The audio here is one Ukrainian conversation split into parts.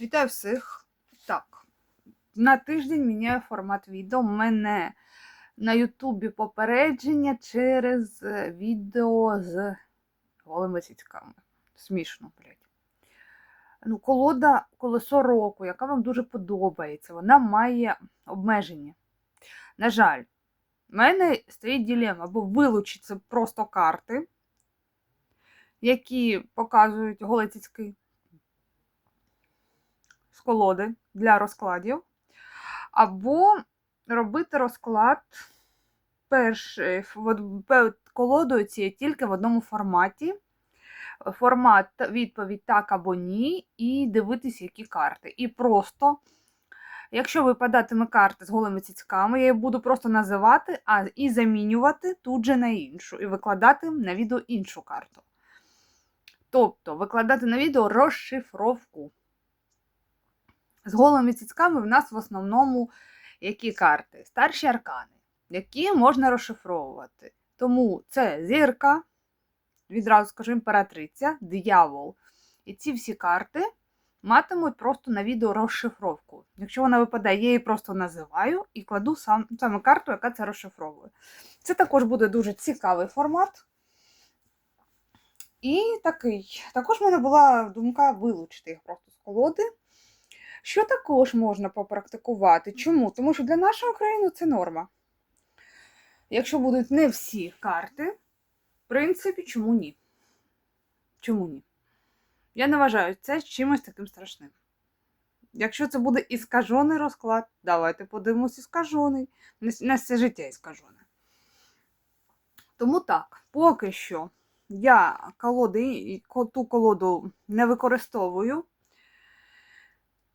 Вітаю всіх. Так, на тиждень міняю формат відео. У мене на Ютубі попередження через е, відео з голими цицьками. Смішно, блядь. Ну, колода колесо року, яка вам дуже подобається, вона має обмеження. На жаль, в мене стоїть ділема, або вилучиться просто карти, які показують голі цицьки з колоди для розкладів, або робити розклад перший колодою цією тільки в одному форматі. Формат відповідь так або ні, і дивитися, які карти. І просто, якщо випадатиме карти з голими цицьками, я їх буду просто називати а, і замінювати тут же на іншу, і викладати на відео іншу карту. Тобто викладати на відео розшифровку. З голими цицьками в нас в основному які карти? Старші аркани, які можна розшифровувати. Тому це зірка, відразу скажу, імператриця, диявол. І ці всі карти матимуть просто на відео розшифровку. Якщо вона випадає, я її просто називаю і кладу сам, саме карту, яка це розшифровує. Це також буде дуже цікавий формат. І такий. Також в мене була думка вилучити їх просто з колоди. Що також можна попрактикувати? Чому? Тому що для нашої країни це норма. Якщо будуть не всі карти, в принципі, чому ні? Чому ні? Я не вважаю це чимось таким страшним. Якщо це буде іскажений розклад, давайте подивимось іскажений. Не все життя іскажене. Тому так, поки що я колоди, ту колоду не використовую.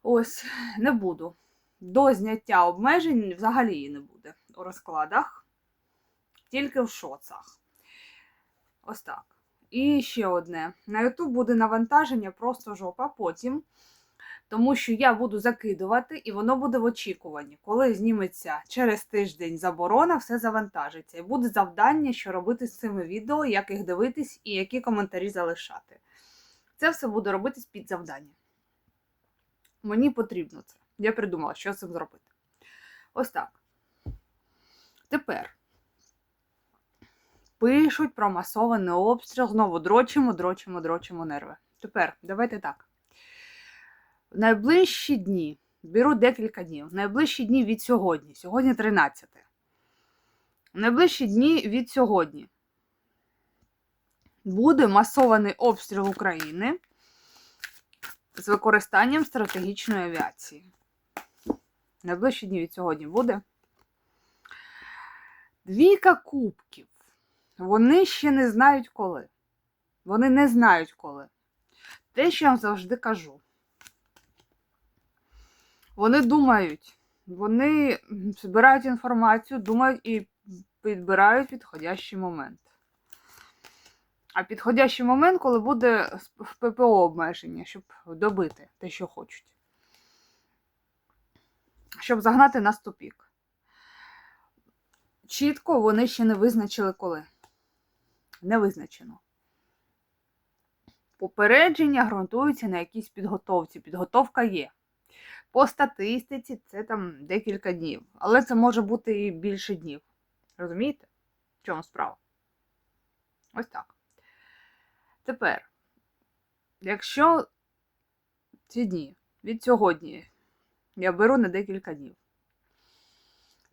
Ось, не буду. До зняття обмежень взагалі її не буде у розкладах, тільки в шоцах. Ось так. І ще одне. На YouTube буде навантаження просто жопа потім. Тому що я буду закидувати, і воно буде в очікуванні. Коли зніметься через тиждень заборона, все завантажиться. І буде завдання, що робити з цими відео, як їх дивитись і які коментарі залишати. Це все буде робитись під завдання. Мені потрібно це. Я придумала, що з цим зробити. Ось так. Тепер пишуть про масований обстріл. Знову дрочимо, дрочимо, дрочимо нерви. Тепер, давайте так. В найближчі дні, беру декілька днів, в найближчі дні від сьогодні. Сьогодні 13. В найближчі дні від сьогодні буде масований обстріл України з використанням стратегічної авіації. Найближчі дні від сьогодні буде. Двійка кубків. Вони ще не знають коли. Вони не знають коли. Те, що я вам завжди кажу. Вони думають, вони збирають інформацію, думають і підбирають підходящий момент. А підходящий момент, коли буде в ППО обмеження, щоб добити те, що хочуть. Щоб загнати нас тупік. Чітко вони ще не визначили коли. Не визначено. Попередження ґрунтуються на якійсь підготовці. Підготовка є. По статистиці це там декілька днів. Але це може бути і більше днів. Розумієте? В чому справа? Ось так. Тепер, якщо ці дні від сьогодні я беру на декілька днів.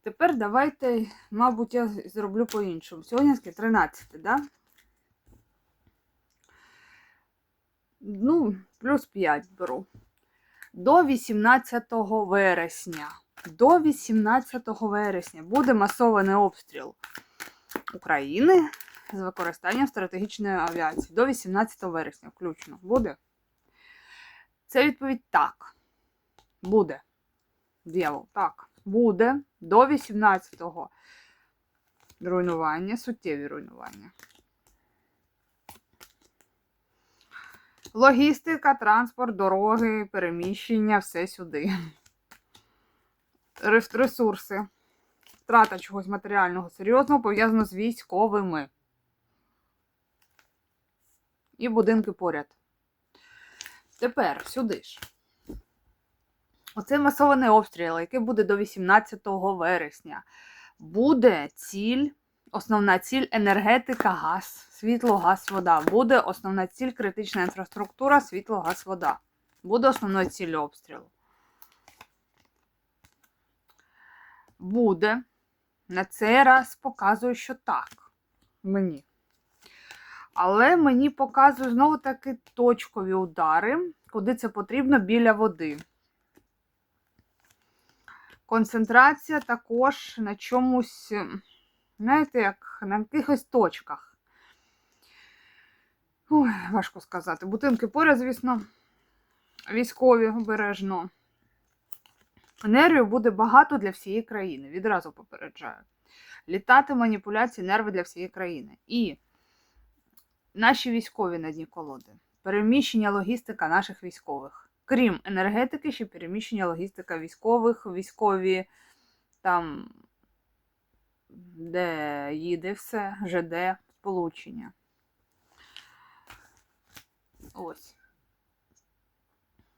Тепер давайте, мабуть, я зроблю по-іншому. Сьогодні 13. Да? Ну, плюс 5 беру. До 18 вересня. До 18 вересня буде масований обстріл України з використанням стратегічної авіації. До 18 вересня, включно. Буде? Це відповідь так. Буде. Дьявол, так. Буде до 18-го руйнування, суттєві руйнування. Логістика, транспорт, дороги, переміщення, все сюди. Ресурси. Втрата чогось матеріального серйозного пов'язано з військовими. І будинки поряд. Тепер сюди ж. оцей масований обстріл, який буде до 18 вересня, буде ціль, основна ціль енергетика, газ, світло, газ, вода. Буде основна ціль критична інфраструктура, світло, газ, вода. Буде основною ціллю обстрілу. Буде. На цей раз показує, що так. Мені. Але мені показує знову таки точкові удари, куди це потрібно біля води. Концентрація також на чомусь, знаєте, як на якихось точках. Ой, важко сказати. Будинки поряд, звісно, військові обережно. Нервів буде багато для всієї країни. Відразу попереджаю. Літати маніпуляції, нерви для всієї країни. І наші військові на дні колоди. Переміщення логістика наших військових. Крім енергетики, ще переміщення логістика військових, військові там, де їде все, ЖД, сполучення. Ось.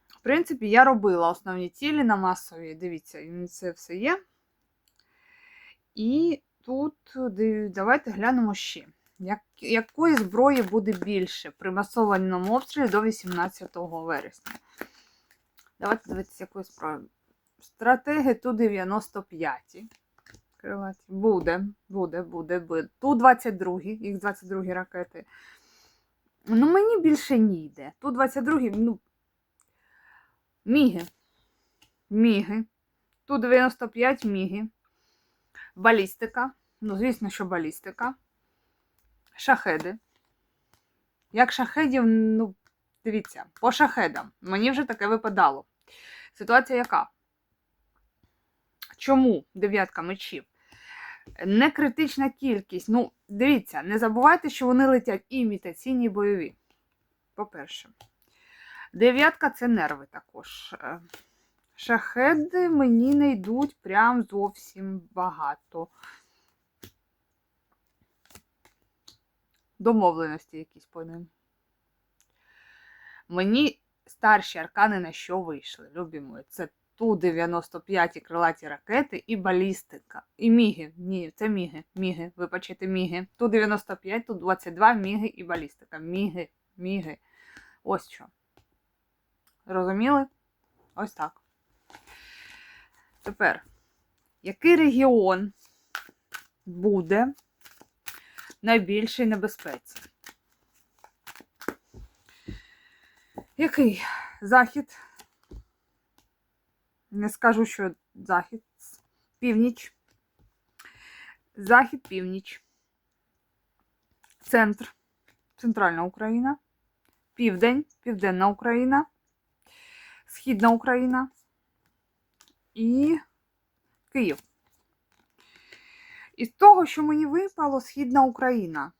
В принципі, я робила основні цілі на масові. Дивіться, це все є. І тут давайте глянемо ще. Як, Якої зброї буде більше при масованому обстрілі до 18 вересня? Давайте дивитися, якої зброї. Стратеги Ту-95. Буде, буде, буде, буде. Ту-22, їх 22 ракети. Ну, мені більше ні йде. Ту-22, ну, міги. Міги. Ту-95 міги. Балістика. Ну, звісно, що балістика. Шахеди. Як шахедів, ну, дивіться, по шахедам. Мені вже таке випадало. Ситуація яка? Чому дев'ятка мечів? Не критична кількість. Ну, дивіться, не забувайте, що вони летять імітаційні бойові. По-перше, дев'ятка це нерви також. Шахеди мені не йдуть прям зовсім багато. Домовленості якісь по ним. Мені старші аркани на що вийшли, любі мої. Це Ту-95 крилаті ракети і балістика. І міги. Ні, це міги. Міги. Вибачте, міги. Ту-95, Ту-22, міги і балістика. Міги, міги. Ось що. Зрозуміли? Ось так. Тепер, який регіон буде найбільшій небезпеці? Який захід? Не скажу, що захід, північ, захід, північ, центр, центральна Україна, південь, південна Україна, Східна Україна. І Київ. Із того, що мені випало, Східна Україна.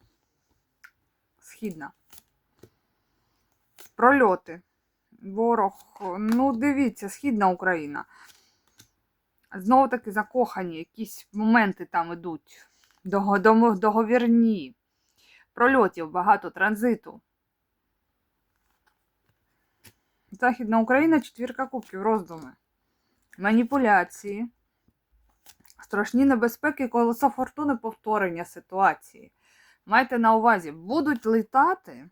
Східна. Прольоти. Ворог, ну, дивіться, Східна Україна. Знову таки закохані, якісь моменти там ідуть. Договірні. Прольотів, багато транзиту. Західна Україна, четвірка кубків, роздуми. Маніпуляції. Страшні небезпеки, колесо фортуни повторення ситуації. Майте на увазі, будуть літати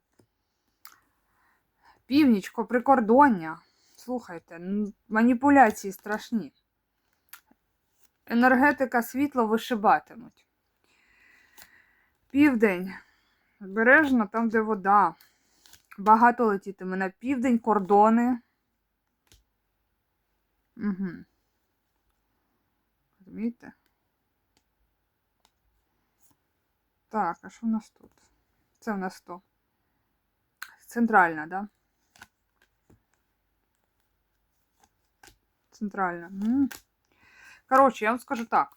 північко, прикордоння. Слухайте, маніпуляції страшні. Енергетика світло вишибатимуть. Південь. Збережно там, де вода. Багато летітиме на південь, кордони. Угу. Розумієте? Так, а що в нас тут? Це в нас то. Центральна, да? Центральна. Коротше, я вам скажу так.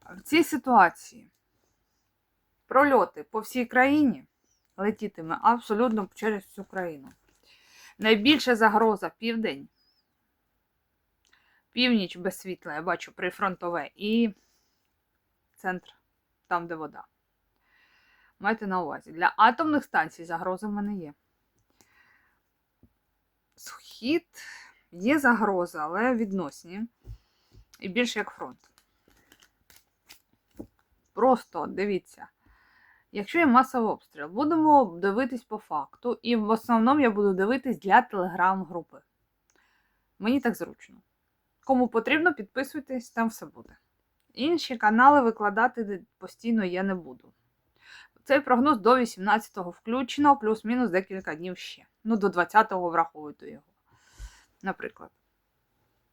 В цій ситуації прольоти по всій країні летітиме абсолютно через всю країну. Найбільша загроза південь. Північ без світла, я бачу, прифронтове і центр, там, де вода. Майте на увазі. Для атомних станцій загрози в мене є. Схід, Є загроза, але відносні. І більше як фронт. Просто дивіться. Якщо є масовий обстріл, будемо дивитись по факту. І в основному я буду дивитись для телеграм-групи. Мені так зручно. Кому потрібно, підписуйтесь, там все буде. Інші канали викладати постійно я не буду. Цей прогноз до 18-го включено, плюс-мінус декілька днів ще. Ну, до 20-го враховуйте його, наприклад.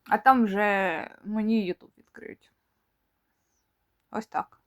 А там вже мені YouTube відкриють. Ось так.